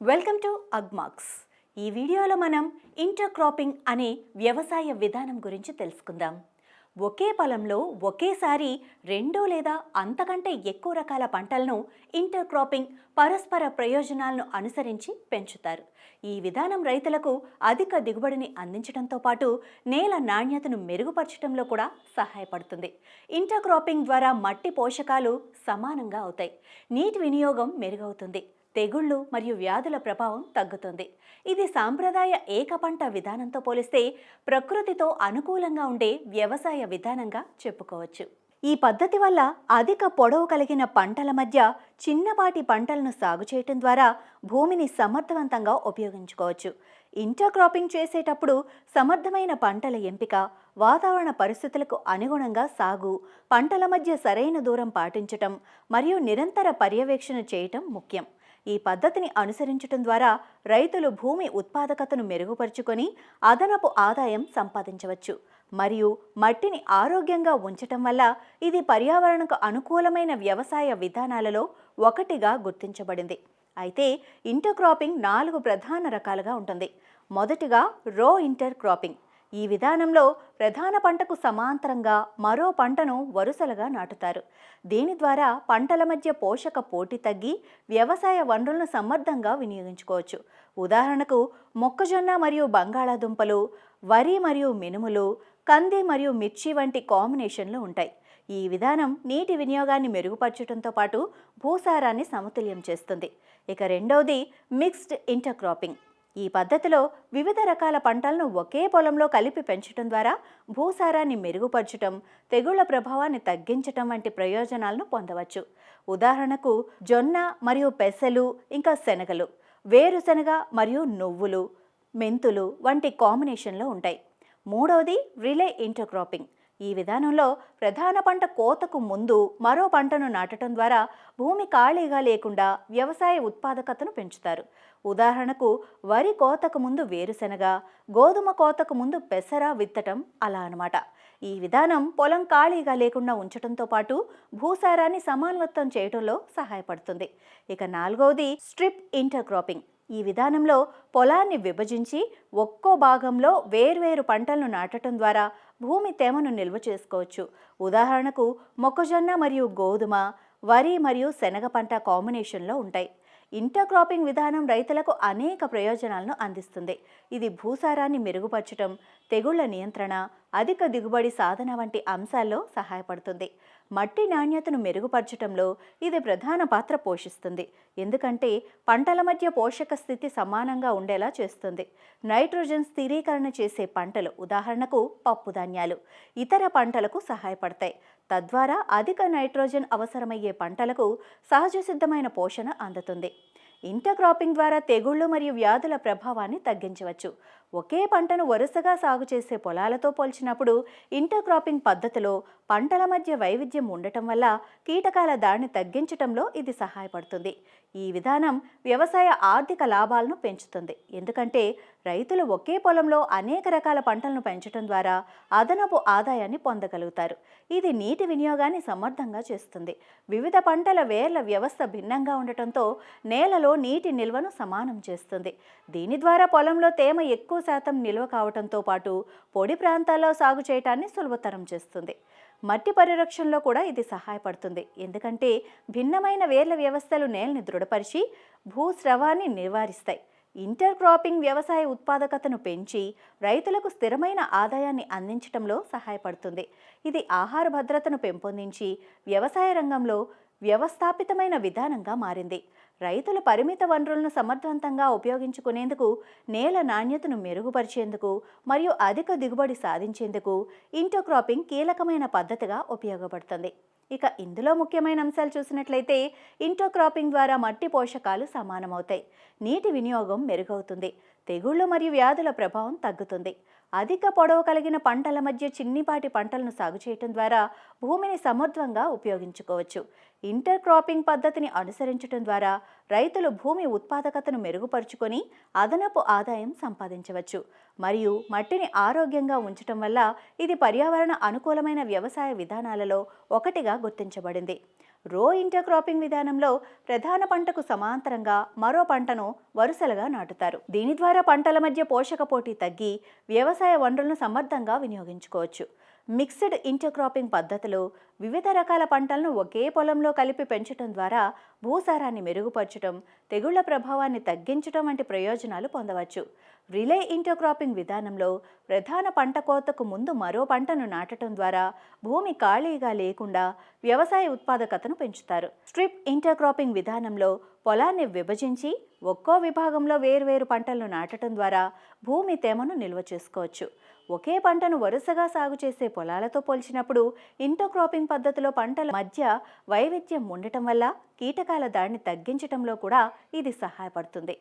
Welcome to Agmax. ఈ వీడియోలో మనం ఇంటర్ క్రాపింగ్ అనే వ్యవసాయ విధానం గురించి తెలుసుకుందాం. ఒకే పొలంలో ఒకేసారి రెండు లేదా అంతకంటే ఎక్కువ రకాల పంటలను ఇంటర్ క్రాపింగ్ పరస్పర ప్రయోజనాలను అనుసరించి పెంచుతారు. ఈ విధానం రైతులకు అధిక దిగుబడిని అందించడంతో పాటు నేల నాణ్యతను మెరుగుపరచడంలో కూడా సహాయపడుతుంది. ఇంటర్ క్రాపింగ్ ద్వారా మట్టి పోషకాలు సమానంగా అవుతాయి. నీటి వినియోగం మెరుగవుతుంది. తెగుళ్ళు మరియు వ్యాధుల ప్రభావం తగ్గుతుంది. ఇది సాంప్రదాయ ఏకపంట విధానంతో పోలిస్తే ప్రకృతితో అనుకూలంగా ఉండే వ్యవసాయ విధానంగా చెప్పుకోవచ్చు. ఈ పద్ధతి వల్ల అధిక పొడవు కలిగిన పంటల మధ్య చిన్నపాటి పంటలను సాగు చేయటం ద్వారా భూమిని సమర్థవంతంగా ఉపయోగించుకోవచ్చు. ఇంటర్క్రాపింగ్ చేసేటప్పుడు సమర్థమైన పంటల ఎంపిక వాతావరణ పరిస్థితులకు అనుగుణంగా సాగు పంటల మధ్య సరైన దూరం పాటించటం మరియు నిరంతర పర్యవేక్షణ చేయటం ముఖ్యం. ఈ పద్ధతిని అనుసరించటం ద్వారా రైతులు భూమి ఉత్పాదకతను మెరుగుపరుచుకొని అదనపు ఆదాయం సంపాదించవచ్చు. మరియు మట్టిని ఆరోగ్యంగా ఉంచటం వల్ల ఇది పర్యావరణకు అనుకూలమైన వ్యవసాయ విధానాలలో ఒకటిగా గుర్తించబడింది. అయితే ఇంటర్ క్రాపింగ్ నాలుగు ప్రధాన రకాలుగా ఉంటుంది. మొదటిగా రో ఇంటర్ క్రాపింగ్ ఈ విధానంలో ప్రధాన పంటకు సమాంతరంగా మరో పంటను వరుసలుగా నాటుతారు. దీని ద్వారా పంటల మధ్య పోషక పోటీ తగ్గి వ్యవసాయ వనరులను సమర్థంగా వినియోగించుకోవచ్చు. ఉదాహరణకు మొక్కజొన్న మరియు బంగాళాదుంపలు వరి మరియు మినుములు కంది మరియు మిర్చి వంటి కాంబినేషన్లు ఉంటాయి. ఈ విధానం నీటి వినియోగాన్ని మెరుగుపరచడంతో పాటు భూసారాన్ని సమతుల్యం చేస్తుంది. ఇక రెండవది మిక్స్డ్ ఇంటర్క్రాపింగ్. ఈ పద్ధతిలో వివిధ రకాల పంటలను ఒకే పొలంలో కలిపి పెంచడం ద్వారా భూసారాన్ని మెరుగుపరచటం తెగుళ్ళ ప్రభావాన్ని తగ్గించటం వంటి ప్రయోజనాలను పొందవచ్చు. ఉదాహరణకు జొన్న మరియు పెసలు ఇంకా శనగలు వేరుశనగ మరియు నువ్వులు మెంతులు వంటి కాంబినేషన్లో ఉంటాయి. మూడవది రిలే ఇంటర్క్రాపింగ్. ఈ విధానంలో ప్రధాన పంట కోతకు ముందు మరో పంటను నాటడం ద్వారా భూమి ఖాళీగా లేకుండా వ్యవసాయ ఉత్పాదకతను పెంచుతారు. ఉదాహరణకు వరి కోతకు ముందు వేరుశెనగ గోధుమ కోతకు ముందు పెసర విత్తటం అలా అనమాట ఈ విధానం పొలం ఖాళీగా లేకుండా ఉంచడంతో పాటు భూసారాన్ని సమానవత్వం చేయడంలో సహాయపడుతుంది. ఇక నాలుగవది స్ట్రిప్ ఇంటర్క్రాపింగ్. ఈ విధానంలో పొలాన్ని విభజించి ఒక్కో భాగంలో వేర్వేరు పంటలను నాటడం ద్వారా భూమి తేమను నిల్వ చేసుకోవచ్చు. ఉదాహరణకు మొక్కజొన్న మరియు గోధుమ వరి మరియు శనగ పంట కాంబినేషన్లో ఉంటాయి. ఇంటర్ క్రాపింగ్ విధానం రైతులకు అనేక ప్రయోజనాలను అందిస్తుంది. ఇది భూసారాన్ని మెరుగుపరచడం తెగుళ్ళ నియంత్రణ అధిక దిగుబడి సాధన వంటి అంశాల్లో సహాయపడుతుంది. మట్టి నాణ్యతను మెరుగుపరచడంలో ఇది ప్రధాన పాత్ర పోషిస్తుంది. ఎందుకంటే పంటల మధ్య పోషక స్థితి సమానంగా ఉండేలా చేస్తుంది. నైట్రోజన్ స్థిరీకరణ చేసే పంటలు ఉదాహరణకు పప్పుధాన్యాలు ఇతర పంటలకు సహాయపడతాయి. తద్వారా అధిక నైట్రోజన్ అవసరమయ్యే పంటలకు సహజ సిద్ధమైన పోషణ అందుతుంది. ఇంటర్ క్రాపింగ్ ద్వారా తెగుళ్ళు మరియు వ్యాధుల ప్రభావాన్ని తగ్గించవచ్చు. ఒకే పంటను వరుసగా సాగు చేసే పొలాలతో పోల్చినప్పుడు ఇంటర్ క్రాపింగ్ పద్ధతిలో పంటల మధ్య వైవిధ్యం ఉండటం వల్ల కీటకాల దాడిని తగ్గించటంలో ఇది సహాయపడుతుంది. ఈ విధానం వ్యవసాయ ఆర్థిక లాభాలను పెంచుతుంది. ఎందుకంటే రైతులు ఒకే పొలంలో అనేక రకాల పంటలను పెంచడం ద్వారా అదనపు ఆదాయాన్ని పొందగలుగుతారు. ఇది నీటి వినియోగాన్ని సమర్థంగా చేస్తుంది. వివిధ పంటల వేర్ల వ్యవస్థ భిన్నంగా ఉండటంతో నేలలో నీటి నిల్వను సమానం చేస్తుంది. దీని ద్వారా పొలంలో తేమ ఎక్కువ శాతం నిల్వ కావటంతో పాటు పొడి ప్రాంతాల్లో సాగు చేయటాన్ని సులభతరం చేస్తుంది. మట్టి పరిరక్షణలో కూడా ఇది సహాయపడుతుంది. ఎందుకంటే భిన్నమైన వేర్ల వ్యవస్థలు నేలని దృఢపరిచి భూస్రవాన్ని నివారిస్తాయి. ఇంటర్ క్రాపింగ్ వ్యవసాయ ఉత్పాదకతను పెంచి రైతులకు స్థిరమైన ఆదాయాన్ని అందించడంలో సహాయపడుతుంది. ఇది ఆహార భద్రతను పెంపొందించి వ్యవసాయ రంగంలో వ్యవస్థాపితమైన విధానంగా మారింది. రైతులు పరిమిత వనరులను సమర్థవంతంగా ఉపయోగించుకునేందుకు నేల నాణ్యతను మెరుగుపరిచేందుకు మరియు అధిక దిగుబడి సాధించేందుకు ఇంటోక్రాపింగ్ కీలకమైన పద్ధతిగా ఉపయోగపడుతుంది. ఇక ఇందులో ముఖ్యమైన అంశాలు చూసినట్లయితే ఇంటోక్రాపింగ్ ద్వారా మట్టి పోషకాలు సమానమవుతాయి. నీటి వినియోగం మెరుగవుతుంది. తెగుళ్ళు మరియు వ్యాధుల ప్రభావం తగ్గుతుంది. అధిక పొడవు కలిగిన పంటల మధ్య చిన్నిపాటి పంటలను సాగు చేయటం ద్వారా భూమిని సమర్థవంగా ఉపయోగించుకోవచ్చు. ఇంటర్ క్రాపింగ్ పద్ధతిని అనుసరించడం ద్వారా రైతులు భూమి ఉత్పాదకతను మెరుగుపరుచుకొని అదనపు ఆదాయం సంపాదించవచ్చు. మరియు మట్టిని ఆరోగ్యంగా ఉంచటం వల్ల ఇది పర్యావరణ అనుకూలమైన వ్యవసాయ విధానాలలో ఒకటిగా గుర్తించబడింది. రో ఇంటర్క్రాపింగ్ విధానంలో ప్రధాన పంటకు సమాంతరంగా మరో పంటను వరుసలుగా నాటుతారు. దీని ద్వారా పంటల మధ్య పోషక పోటీ తగ్గి వ్యవసాయ వనరులను సమర్థంగా వినియోగించుకోవచ్చు. మిక్స్డ్ ఇంటర్క్రాపింగ్ పద్ధతిలో వివిధ రకాల పంటలను ఒకే పొలంలో కలిపి పెంచడం ద్వారా భూసారాన్ని మెరుగుపరచడం తెగుళ్ళ ప్రభావాన్ని తగ్గించడం వంటి ప్రయోజనాలు పొందవచ్చు. రిలే ఇంటర్క్రాపింగ్ విధానంలో ప్రధాన పంట కోతకు ముందు మరో పంటను నాటడం ద్వారా భూమి ఖాళీగా లేకుండా వ్యవసాయ ఉత్పాదకతను పెంచుతారు. స్ట్రిప్ ఇంటర్క్రాపింగ్ విధానంలో పొలాన్ని విభజించి ఒక్కో విభాగంలో వేర్వేరు పంటలను నాటడం ద్వారా భూమి తేమను నిల్వ చేసుకోవచ్చు. ఒకే పంటను వరుసగా సాగు చేసే పొలాలతో పోల్చినప్పుడు ఇంటర్క్రాపింగ్ పద్ధతిలో పంటల మధ్య వైవిధ్యం ఉండటం వల్ల కీటకాల దాడిని తగ్గించడంలో కూడా ఇది సహాయపడుతుంది.